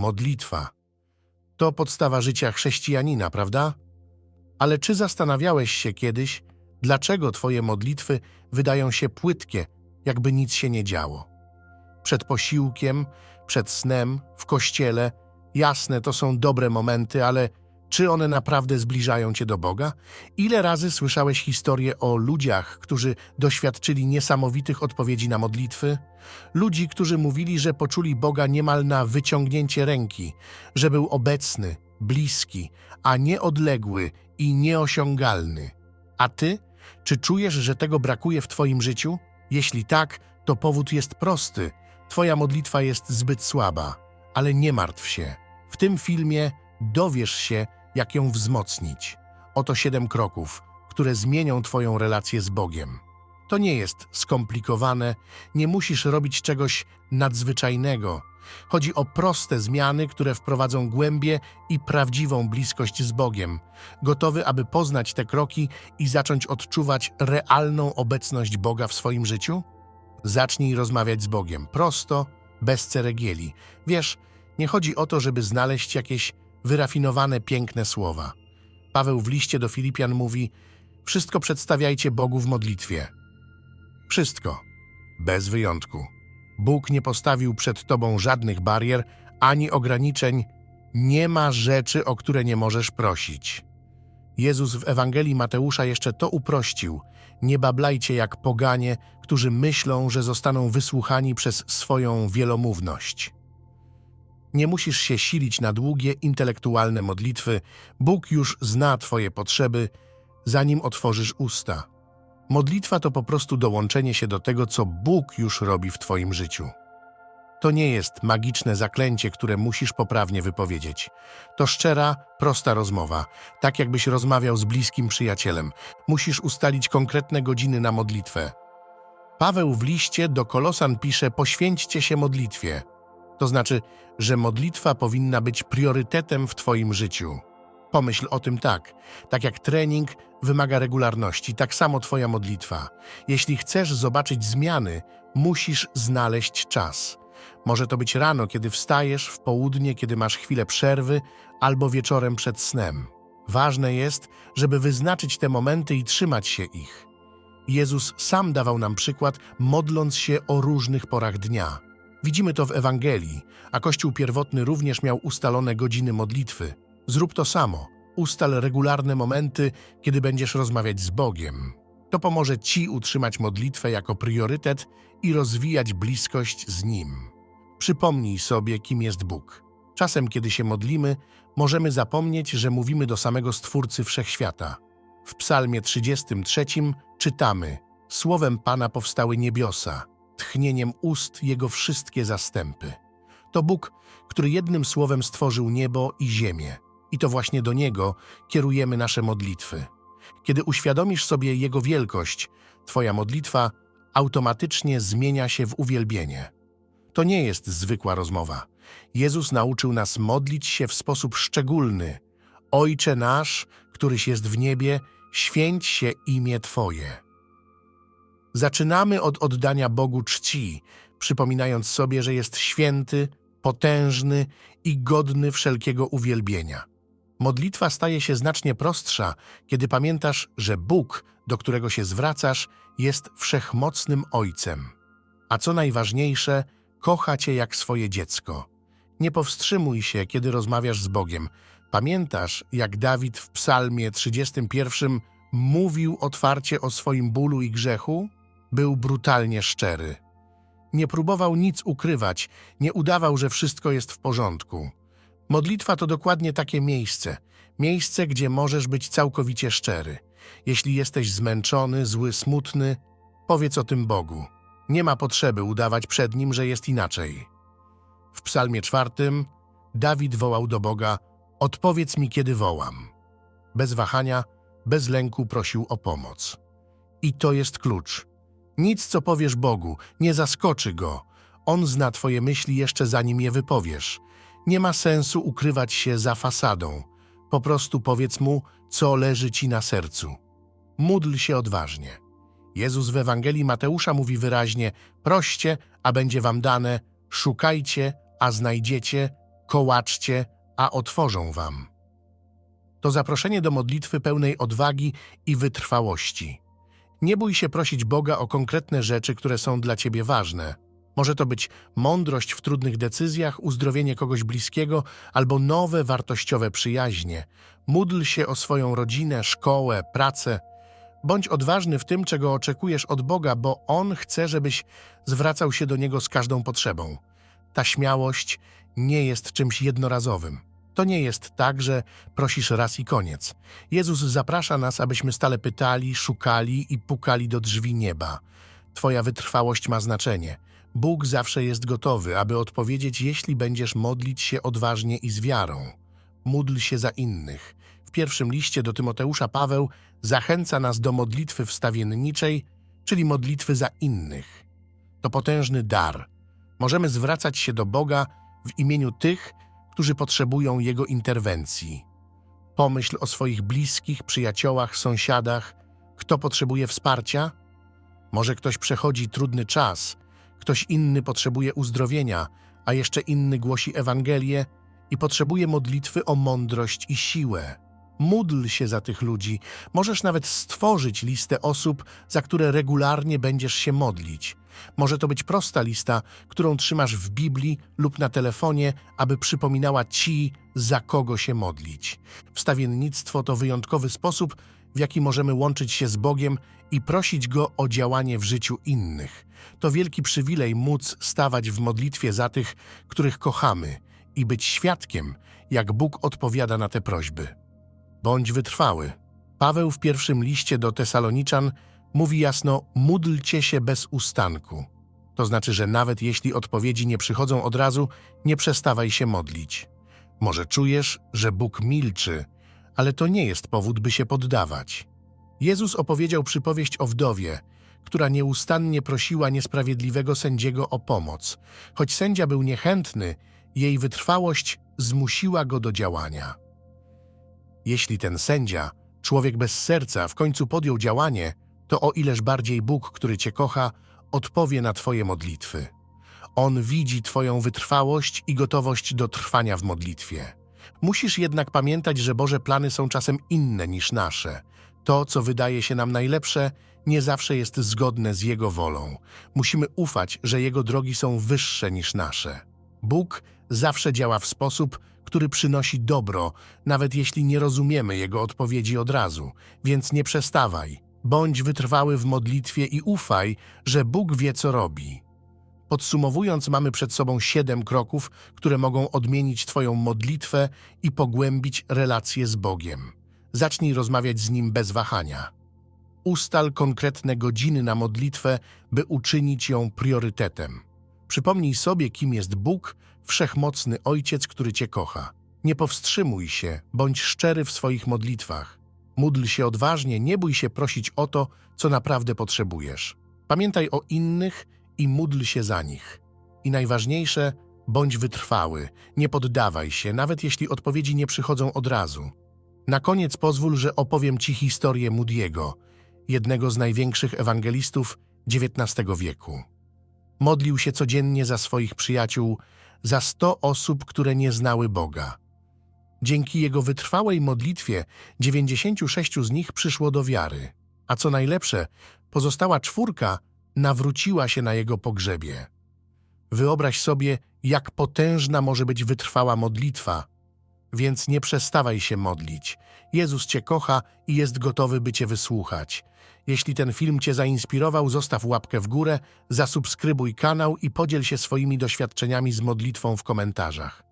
Modlitwa. To podstawa życia chrześcijanina, prawda? Ale czy zastanawiałeś się kiedyś, dlaczego twoje modlitwy wydają się płytkie, jakby nic się nie działo? Przed posiłkiem, przed snem, w kościele, jasne, to są dobre momenty, ale czy one naprawdę zbliżają cię do Boga? Ile razy słyszałeś historie o ludziach, którzy doświadczyli niesamowitych odpowiedzi na modlitwy? Ludzi, którzy mówili, że poczuli Boga niemal na wyciągnięcie ręki, że był obecny, bliski, a nie odległy i nieosiągalny. A ty? Czy czujesz, że tego brakuje w twoim życiu? Jeśli tak, to powód jest prosty. Twoja modlitwa jest zbyt słaba, ale nie martw się. W tym filmie dowiesz się, jak ją wzmocnić. Oto siedem kroków, które zmienią Twoją relację z Bogiem. To nie jest skomplikowane, nie musisz robić czegoś nadzwyczajnego. Chodzi o proste zmiany, które wprowadzą głębię i prawdziwą bliskość z Bogiem. Gotowy, aby poznać te kroki i zacząć odczuwać realną obecność Boga w swoim życiu? Zacznij rozmawiać z Bogiem prosto, bez ceregieli. Wiesz, nie chodzi o to, żeby znaleźć jakieś wyrafinowane, piękne słowa. Paweł w liście do Filipian mówi: Wszystko przedstawiajcie Bogu w modlitwie. Wszystko, bez wyjątku. Bóg nie postawił przed tobą żadnych barier ani ograniczeń. Nie ma rzeczy, o które nie możesz prosić. Jezus w Ewangelii Mateusza jeszcze to uprościł. Nie bablajcie jak poganie, którzy myślą, że zostaną wysłuchani przez swoją wielomówność. Nie musisz się silić na długie, intelektualne modlitwy. Bóg już zna Twoje potrzeby, zanim otworzysz usta. Modlitwa to po prostu dołączenie się do tego, co Bóg już robi w Twoim życiu. To nie jest magiczne zaklęcie, które musisz poprawnie wypowiedzieć. To szczera, prosta rozmowa, tak jakbyś rozmawiał z bliskim przyjacielem. Musisz ustalić konkretne godziny na modlitwę. Paweł w liście do Kolosan pisze: Poświęćcie się modlitwie. To znaczy, że modlitwa powinna być priorytetem w Twoim życiu. Pomyśl o tym tak. Tak jak trening wymaga regularności, tak samo Twoja modlitwa. Jeśli chcesz zobaczyć zmiany, musisz znaleźć czas. Może to być rano, kiedy wstajesz, w południe, kiedy masz chwilę przerwy, albo wieczorem przed snem. Ważne jest, żeby wyznaczyć te momenty i trzymać się ich. Jezus sam dawał nam przykład, modląc się o różnych porach dnia. Widzimy to w Ewangelii, a Kościół pierwotny również miał ustalone godziny modlitwy. Zrób to samo. Ustal regularne momenty, kiedy będziesz rozmawiać z Bogiem. To pomoże Ci utrzymać modlitwę jako priorytet i rozwijać bliskość z Nim. Przypomnij sobie, kim jest Bóg. Czasem, kiedy się modlimy, możemy zapomnieć, że mówimy do samego Stwórcy Wszechświata. W Psalmie 33 czytamy: Słowem Pana powstały niebiosa, tchnieniem ust Jego wszystkie zastępy. To Bóg, który jednym słowem stworzył niebo i ziemię. I to właśnie do Niego kierujemy nasze modlitwy. Kiedy uświadomisz sobie Jego wielkość, Twoja modlitwa automatycznie zmienia się w uwielbienie. To nie jest zwykła rozmowa. Jezus nauczył nas modlić się w sposób szczególny. Ojcze nasz, któryś jest w niebie, święć się imię Twoje. Zaczynamy od oddania Bogu czci, przypominając sobie, że jest święty, potężny i godny wszelkiego uwielbienia. Modlitwa staje się znacznie prostsza, kiedy pamiętasz, że Bóg, do którego się zwracasz, jest wszechmocnym Ojcem. A co najważniejsze, kocha cię jak swoje dziecko. Nie powstrzymuj się, kiedy rozmawiasz z Bogiem. Pamiętasz, jak Dawid w Psalmie 31 mówił otwarcie o swoim bólu i grzechu? Był brutalnie szczery. Nie próbował nic ukrywać, nie udawał, że wszystko jest w porządku. Modlitwa to dokładnie takie miejsce. Miejsce, gdzie możesz być całkowicie szczery. Jeśli jesteś zmęczony, zły, smutny, powiedz o tym Bogu. Nie ma potrzeby udawać przed Nim, że jest inaczej. W psalmie czwartym Dawid wołał do Boga Odpowiedz mi, kiedy wołam. Bez wahania, bez lęku prosił o pomoc. I to jest klucz. Nic, co powiesz Bogu, nie zaskoczy Go. On zna Twoje myśli jeszcze zanim je wypowiesz. Nie ma sensu ukrywać się za fasadą. Po prostu powiedz Mu, co leży Ci na sercu. Módl się odważnie. Jezus w Ewangelii Mateusza mówi wyraźnie: proście, a będzie wam dane, szukajcie, a znajdziecie, kołaczcie, a otworzą wam. To zaproszenie do modlitwy pełnej odwagi i wytrwałości. Nie bój się prosić Boga o konkretne rzeczy, które są dla ciebie ważne. Może to być mądrość w trudnych decyzjach, uzdrowienie kogoś bliskiego albo nowe wartościowe przyjaźnie. Módl się o swoją rodzinę, szkołę, pracę. Bądź odważny w tym, czego oczekujesz od Boga, bo On chce, żebyś zwracał się do Niego z każdą potrzebą. Ta śmiałość nie jest czymś jednorazowym. To nie jest tak, że prosisz raz i koniec. Jezus zaprasza nas, abyśmy stale pytali, szukali i pukali do drzwi nieba. Twoja wytrwałość ma znaczenie. Bóg zawsze jest gotowy, aby odpowiedzieć, jeśli będziesz modlić się odważnie i z wiarą. Módl się za innych. W pierwszym liście do Tymoteusza Paweł zachęca nas do modlitwy wstawienniczej, czyli modlitwy za innych. To potężny dar. Możemy zwracać się do Boga w imieniu tych, którzy potrzebują Jego interwencji. Pomyśl o swoich bliskich, przyjaciołach, sąsiadach. Kto potrzebuje wsparcia? Może ktoś przechodzi trudny czas, ktoś inny potrzebuje uzdrowienia, a jeszcze inny głosi Ewangelię i potrzebuje modlitwy o mądrość i siłę. Módl się za tych ludzi. Możesz nawet stworzyć listę osób, za które regularnie będziesz się modlić. Może to być prosta lista, którą trzymasz w Biblii lub na telefonie, aby przypominała ci, za kogo się modlić. Wstawiennictwo to wyjątkowy sposób, w jaki możemy łączyć się z Bogiem i prosić Go o działanie w życiu innych. To wielki przywilej móc stawać w modlitwie za tych, których kochamy i być świadkiem, jak Bóg odpowiada na te prośby. Bądź wytrwały. Paweł w pierwszym liście do Tesaloniczan mówi jasno: módlcie się bez ustanku. To znaczy, że nawet jeśli odpowiedzi nie przychodzą od razu, nie przestawaj się modlić. Może czujesz, że Bóg milczy, ale to nie jest powód, by się poddawać. Jezus opowiedział przypowieść o wdowie, która nieustannie prosiła niesprawiedliwego sędziego o pomoc. Choć sędzia był niechętny, jej wytrwałość zmusiła go do działania. Jeśli ten sędzia, człowiek bez serca, w końcu podjął działanie, to o ileż bardziej Bóg, który cię kocha, odpowie na twoje modlitwy. On widzi twoją wytrwałość i gotowość do trwania w modlitwie. Musisz jednak pamiętać, że Boże plany są czasem inne niż nasze. To, co wydaje się nam najlepsze, nie zawsze jest zgodne z Jego wolą. Musimy ufać, że Jego drogi są wyższe niż nasze. Bóg zawsze działa w sposób, który przynosi dobro, nawet jeśli nie rozumiemy Jego odpowiedzi od razu. Więc nie przestawaj. Bądź wytrwały w modlitwie i ufaj, że Bóg wie, co robi. Podsumowując, mamy przed sobą siedem kroków, które mogą odmienić Twoją modlitwę i pogłębić relacje z Bogiem. Zacznij rozmawiać z Nim bez wahania. Ustal konkretne godziny na modlitwę, by uczynić ją priorytetem. Przypomnij sobie, kim jest Bóg, wszechmocny Ojciec, który Cię kocha. Nie powstrzymuj się, bądź szczery w swoich modlitwach. Módl się odważnie, nie bój się prosić o to, co naprawdę potrzebujesz. Pamiętaj o innych i módl się za nich. I najważniejsze, bądź wytrwały, nie poddawaj się, nawet jeśli odpowiedzi nie przychodzą od razu. Na koniec pozwól, że opowiem Ci historię Moody'ego, jednego z największych ewangelistów XIX wieku. Modlił się codziennie za swoich przyjaciół, za sto osób, które nie znały Boga. Dzięki jego wytrwałej modlitwie 96 z nich przyszło do wiary, a co najlepsze, pozostała czwórka nawróciła się na jego pogrzebie. Wyobraź sobie, jak potężna może być wytrwała modlitwa, więc nie przestawaj się modlić. Jezus Cię kocha i jest gotowy, by Cię wysłuchać. Jeśli ten film Cię zainspirował, zostaw łapkę w górę, zasubskrybuj kanał i podziel się swoimi doświadczeniami z modlitwą w komentarzach.